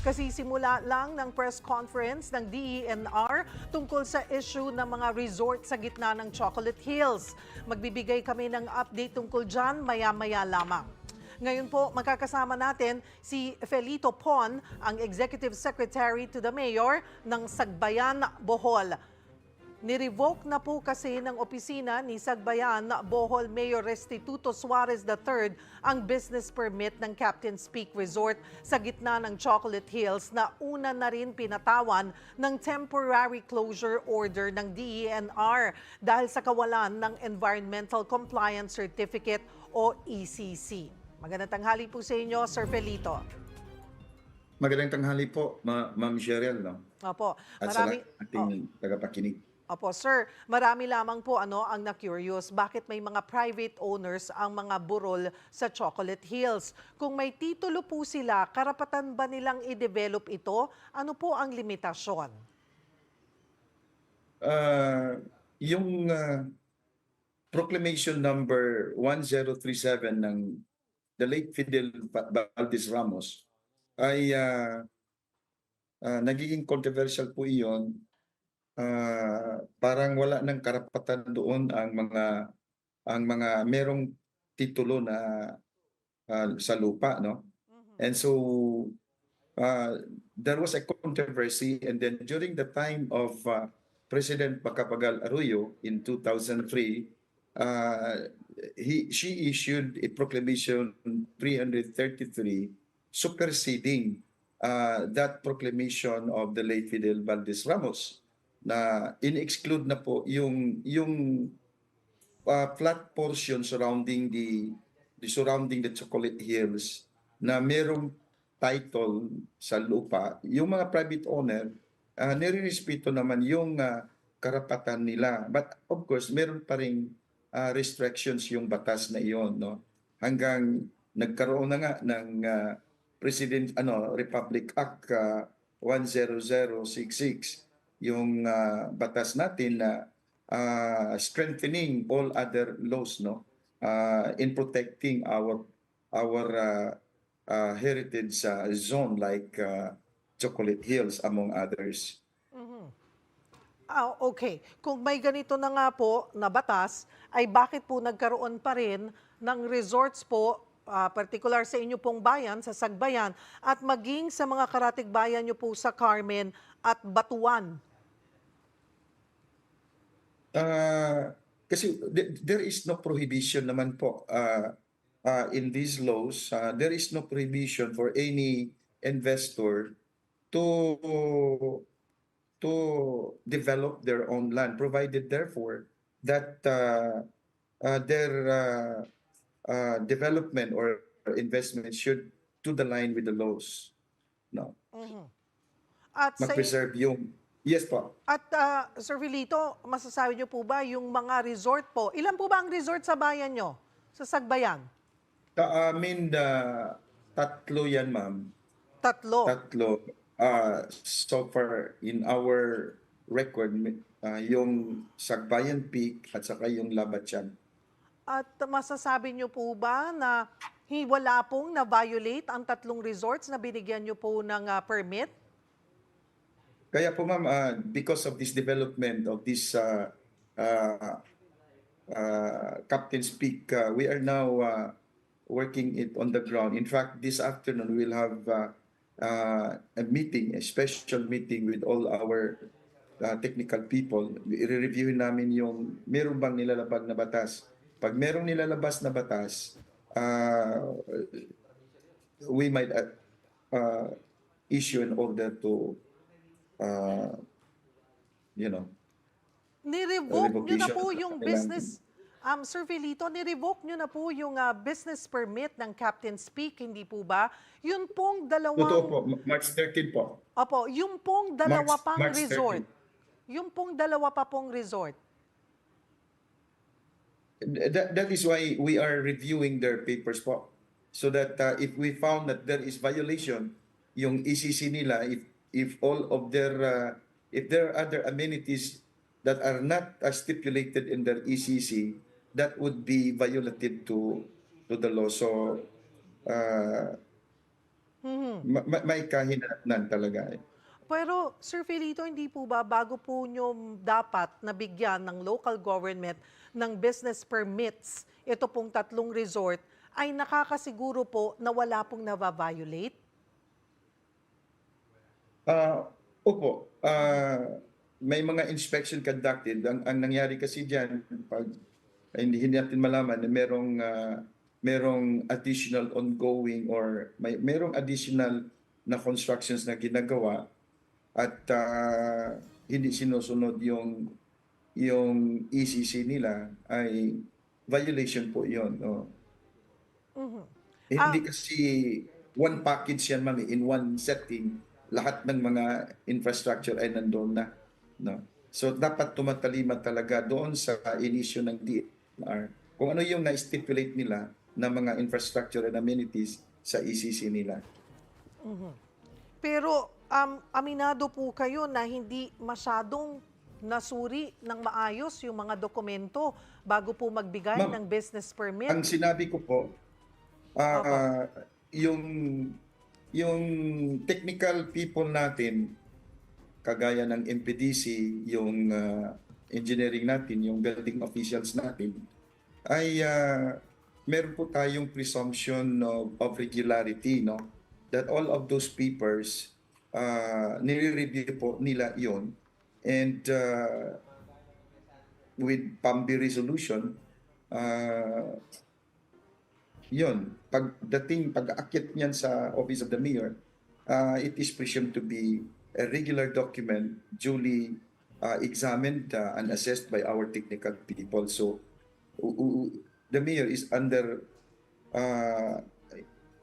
Kasi simula lang ng press conference ng DENR tungkol sa issue ng mga resort sa gitna ng Chocolate Hills. Magbibigay kami ng update tungkol dyan maya-maya lamang. Ngayon po, makakasama natin si Felito Pon, ang Executive Secretary to the Mayor ng Sagbayan, Bohol. Nirevoke na po kasi ng opisina ni Sagbayan Bohol Mayor Restituto Suarez III ang business permit ng Captain's Peak Resort sa gitna ng Chocolate Hills na una na rin pinatawan ng temporary closure order ng DENR dahil sa kawalan ng Environmental Compliance Certificate o ECC. Magandang tanghali po sa inyo, Sir Felito. Magandang tanghali po, Ma Ma'am Cheryl, no? Opo, At sa marami, ating oh. tagapakinig. Opo, sir. Marami lamang po ano ang na-curious. Bakit may mga private owners ang mga burol sa Chocolate Hills? Kung may titulo po sila, karapatan ba nilang i-develop ito? Ano po ang limitasyon? Ah, yung ah, proclamation number 1037 ng the late Fidel Va- Valdez Ramos ay ah, ah, nagiging controversial po iyon. Ah, parang wala ng karapatan doon ang mga ang mga merong titulo na ah, sa lupa, no? And so uh, there was a controversy, and then during the time of uh, President Bacapagal Arroyo in 2003, uh, he she issued a proclamation 333 superseding uh, that proclamation of the late Fidel Valdez Ramos na in-exclude na po yung yung uh, flat portion surrounding the the surrounding the Chocolate Hills na merong title sa lupa, yung mga private owner, uh, nire-respeto naman yung ah, karapatan nila. But of course, meron pa rin ah, restrictions yung batas na iyon, no? Hanggang nagkaroon na nga ng ah, President ano Republic Act ah, 10066 yung ah, batas natin na ah, strengthening all other laws no ah, in protecting our our ah, uh, heritage uh, zone like uh, Chocolate Hills among others. Ah, okay. Kung may ganito na nga po na batas, ay bakit po nagkaroon pa rin ng resorts po, ah, particular sa inyo pong bayan, sa Sagbayan, at maging sa mga karatig bayan nyo po sa Carmen at Batuan? Uh, kasi th- there is no prohibition naman po uh, uh, in these laws. Uh, there is no prohibition for any investor to to develop their own land, provided therefore that uh, uh, their uh, uh, development or investment should to the line with the laws. No, At sa, mag-preserve yung Yes po. At ah, Sir Vilito, masasabi niyo po ba yung mga resort po, ilan po ba ang resort sa bayan nyo? Sa Sagbayan? Sa amin, uh, tatlo yan, ma'am. Tatlo. Tatlo. Uh, so far, in our record, uh, yung Sagbayan Peak at saka yung Labatyan. At masasabi niyo po ba na wala pong na-violate ang tatlong resorts na binigyan niyo po ng ah, permit? Kaya po, ma'am, uh, because of this development of this uh, uh, uh, Captain's Peak, uh, we are now uh, working it on the ground. In fact, this afternoon, we'll have uh, uh, a meeting, a special meeting with all our uh, technical people. I-reviewin namin yung meron bang nilalabag na batas. Pag merong nilalabas na batas, uh, we might uh, issue an order to, uh, you know, Ni-revoke niyo na po yung business, um, Sir Vilito, ni-revoke niyo na po yung ah, business permit ng Captain's Peak, hindi po ba? Yun pong dalawang... Totoo po, Ma- March 13 po. Opo, yung pong dalawa March- pang March 13. resort. Yung pong dalawa pa pong resort. That, that is why we are reviewing their papers po. So that uh, if we found that there is violation, yung ECC nila, if, if all of their, uh, if there are other amenities that are not uh, stipulated in their ECC, that would be violative to, to the law. So, uh, Mhm. Ma- ma- may kahinatnan talaga. eh. Pero Sir Felito, hindi po ba bago po nyo dapat nabigyan ng local government ng business permits, ito pong tatlong resort, ay nakakasiguro po na wala pong nava-violate? Ah, opo, ah, may mga inspection conducted. Ang, ang nangyari kasi diyan pag hindi, hindi natin malaman na merong ah, merong additional ongoing or may merong additional na constructions na ginagawa at ah, hindi sinusunod yung yung ECC nila ay violation po 'yon, no. Mhm. Eh, Hindi kasi one package yan, ma'am, eh, in one setting, lahat ng mga infrastructure ay nandoon na. No? So, dapat tumatalima talaga doon sa inisyo ng DNR kung ano yung na-stipulate nila na mga infrastructure and amenities sa ECC nila. Pero um, aminado po kayo na hindi masyadong nasuri ng maayos yung mga dokumento bago po magbigay Ma'am, ng business permit? Ang sinabi ko po, ah, yung yung technical people natin, kagaya ng MPDC, yung ah, engineering natin, yung building officials natin, ay ah, meron po tayong presumption of, of regularity, no? That all of those papers, uh, nire-review po nila yon and uh, with PAMBI resolution, uh, yun, pagdating, pag-aakyat niyan sa Office of the Mayor, uh, it is presumed to be a regular document duly uh, examined uh, and assessed by our technical people. So, the Mayor is under uh,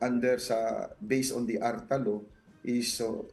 under sa based on the ARTA law is so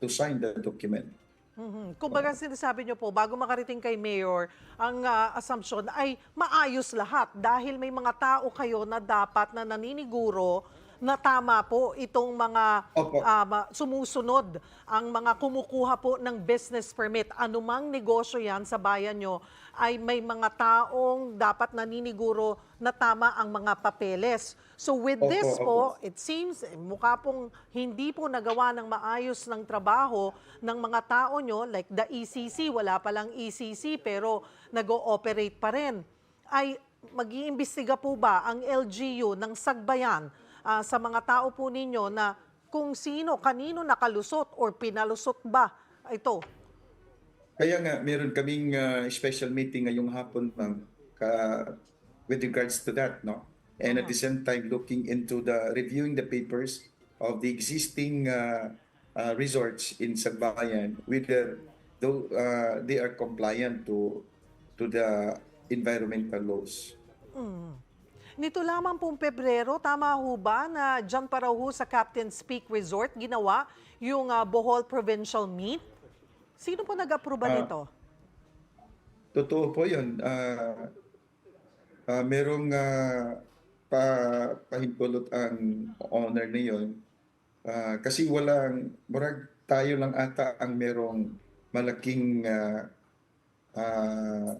to sign the document. Mhm. Kumbaga sinasabi niyo po, bago makarating kay Mayor, ang ah, assumption ay maayos lahat dahil may mga tao kayo na dapat na naniniguro na tama po itong mga Opo. ma- sumusunod, ang mga kumukuha po ng business permit. Anumang negosyo yan sa bayan nyo, ay may mga taong dapat naniniguro na tama ang mga papeles. So with Opo, this opo. po, it seems eh, mukha pong hindi po nagawa ng maayos ng trabaho ng mga tao nyo, like the ECC, wala palang ECC pero nag-ooperate pa rin. Ay mag-iimbestiga po ba ang LGU ng Sagbayan ah, sa mga tao po ninyo na kung sino, kanino nakalusot or pinalusot ba ito? Kaya nga, meron kaming uh, special meeting ngayong hapon, ma'am, ka, with regards to that, no? And at the same time, looking into the, reviewing the papers of the existing uh, uh, resorts in Sagbayan, whether though, uh, they are compliant to, to the environmental laws. Nito lamang pong Pebrero, tama ho ba na dyan para ho sa Captain's Peak Resort ginawa yung ah, Bohol Provincial Meet? Sino po nag-aproba Ah, nito? Totoo po yun. Ah, ah, merong ah, pa, pahintulot ang owner na yun. Ah, kasi walang, murag tayo lang ata ang merong malaking ah, ah,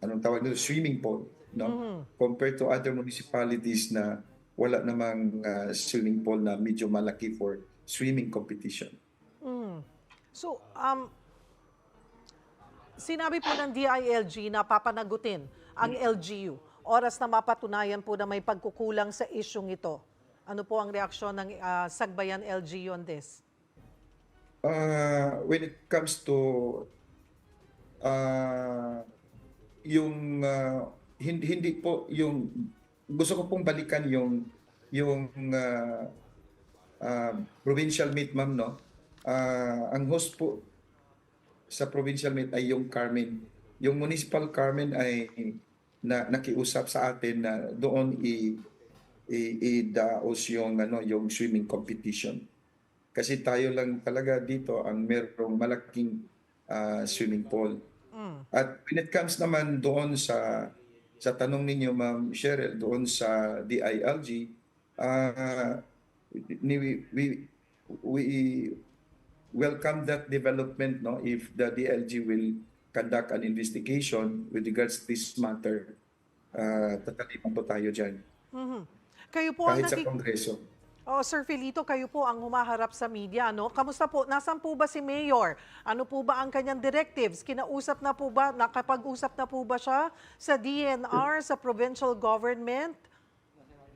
anong tawag nito, swimming pool, no? Compared to other municipalities na wala namang ah, swimming pool na medyo malaki for swimming competition. Mm. So, um, sinabi po ng DILG na papanagutin ang LGU. Oras na mapatunayan po na may pagkukulang sa isyong ito. Ano po ang reaksyon ng ah, Sagbayan LGU on this? Uh, when it comes to uh, yung uh, hindi, hindi po yung gusto ko pong balikan yung yung uh, uh, provincial meet ma'am no uh, ang host po sa provincial meet ay yung Carmen yung municipal Carmen ay na nakiusap sa atin na doon i i- i-daos yung ano yung swimming competition. Kasi tayo lang talaga dito ang merong malaking ah, swimming pool. At when it comes naman doon sa sa tanong ninyo Ma'am Cheryl doon sa DILG ah ni we, we we welcome that development no? If the DLG will conduct an investigation with regards to this matter uh, tatalipan po tayo dyan Mhm. Kayo po ang kahit sa nakik- kongreso. Oh, Sir Felito, kayo po ang humaharap sa media, no? Kamusta po? Nasaan po ba si Mayor? Ano po ba ang kanyang directives? Kinausap na po ba, nakapag-usap na po ba siya sa DNR, sa provincial government?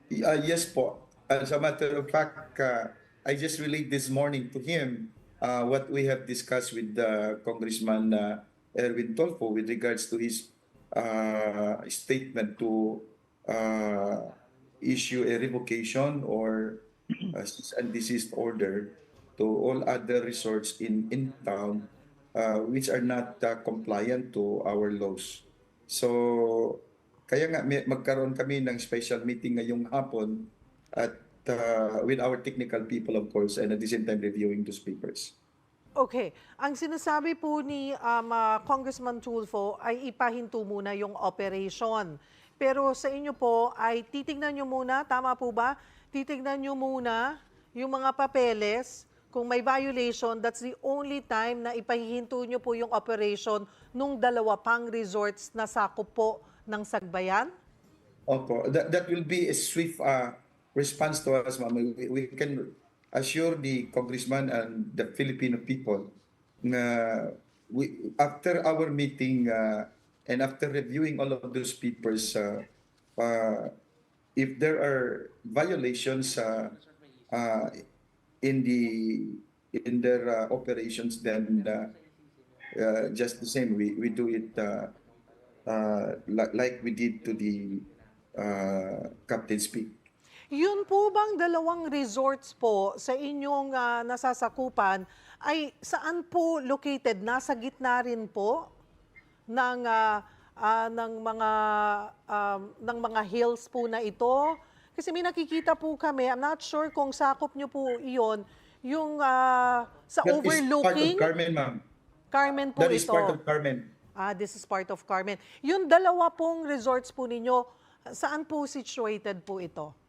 Uh, yes po. As a matter of fact, uh, I just relayed this morning to him uh, what we have discussed with uh, Congressman uh, Erwin Tolfo with regards to his uh, statement to uh, issue a revocation or cease and desist order to all other resorts in, in town uh, which are not uh, compliant to our laws. So, kaya nga may, magkaroon kami ng special meeting ngayong hapon at uh, with our technical people of course and at the same time reviewing those papers. Okay. Ang sinasabi po ni um, ah, Congressman Tulfo ay ipahinto muna yung operation. Pero sa inyo po ay titignan nyo muna, tama po ba? Titignan nyo muna yung mga papeles. Kung may violation, that's the only time na ipahihinto nyo po yung operation nung dalawa pang resorts na sakop po ng Sagbayan? Opo, that, that will be a swift uh, response to us, ma'am. We, we can assure the congressman and the Filipino people na we, after our meeting uh, and after reviewing all of those papers, uh, uh, if there are violations uh, uh, in the in their uh, operations, then uh, uh, just the same, we, we do it uh, uh, like we did to the uh, Captain's Peak. Yun po bang dalawang resorts po sa inyong ah, nasasakupan ay saan po located? Nasa gitna rin po ng ah, ah, ng mga um, ng mga hills po na ito. Kasi may nakikita po kami, I'm not sure kung sakop nyo po iyon, yung ah, sa That is part of overlooking Carmen, ma'am. Carmen po That is ito. part of Carmen. Ah, this is part of Carmen. Yung dalawa pong resorts po ninyo, saan po situated po ito?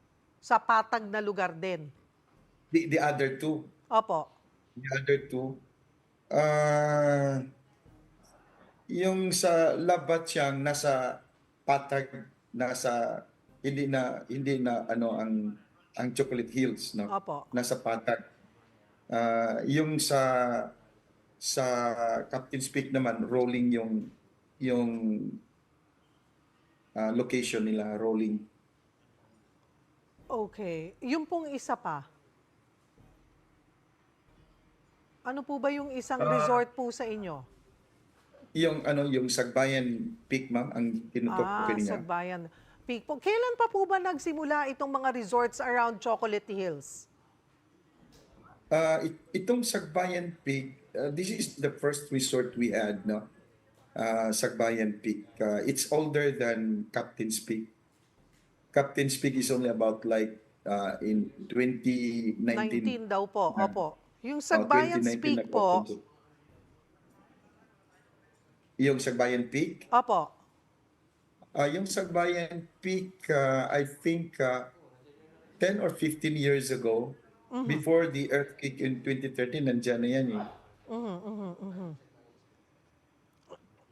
Sa patag na lugar din. The, the other two, Opo. the other two, uh, yung sa Labatyang nasa patag, nasa hindi na hindi na ano ang ang Chocolate Hills, no? Opo. Nasa patag. Ah, yung sa sa Captain's Peak naman rolling yung yung ah, location nila rolling. Okay. Yung pong isa pa. Ano po ba yung isang Ah. resort po sa inyo? Yung ano yung Sagbayan Peak ma'am ang tinutok Ah, ko niya. Sagbayan Peak po. Kailan pa po ba nagsimula itong mga resorts around Chocolate Hills? Ah, it- itong Sagbayan Peak, uh, this is the first resort we had, no? Uh, Sagbayan Peak. Uh, it's older than Captain's Peak. Captain's Peak is only about like uh, in 2019. 19 daw po. Ah. Opo. Yung uh, Sagbayan 2019 Peak po. to. Yung Sagbayan Peak, Opo. uh, yung Sagbayan Peak, uh, I think uh, 10 or 15 years ago, Mm-hmm. before the earthquake in 2013, nandiyan na yan eh.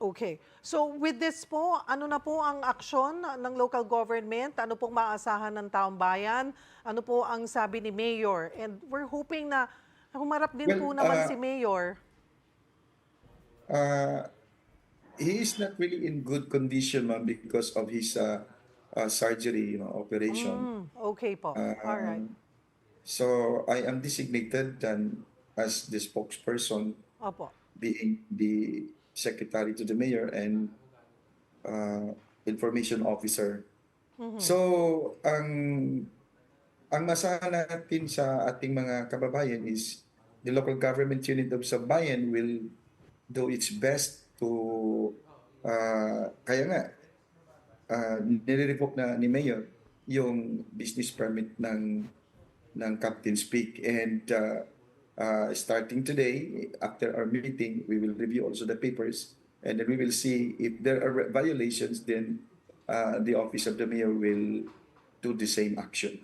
Okay. So with this po, ano na po ang aksyon ng local government? Ano pong maasahan ng taong bayan? Ano po ang sabi ni Mayor? And we're hoping na humarap din Well, po naman uh, si Mayor. Uh, he is not really in good condition, ma'am, because of his uh, uh, surgery, you know, operation. Mm, okay po. Uh, All right. So I am designated and as the spokesperson, Opo. being the secretary to the mayor and uh, information officer. So ang ang masahan natin sa ating mga kababayan is the local government unit of Sabayan will do its best to uh, kaya nga uh, nire-revoke na ni Mayor yung business permit ng ng Captain's Peak and uh, uh, starting today after our meeting we will review also the papers and then we will see if there are violations then uh, the office of the mayor will do the same action.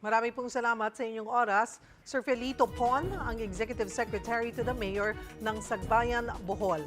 Marami pong salamat sa inyong oras. Sir Felito Pon, ang Executive Secretary to the Mayor ng Sagbayan, Bohol.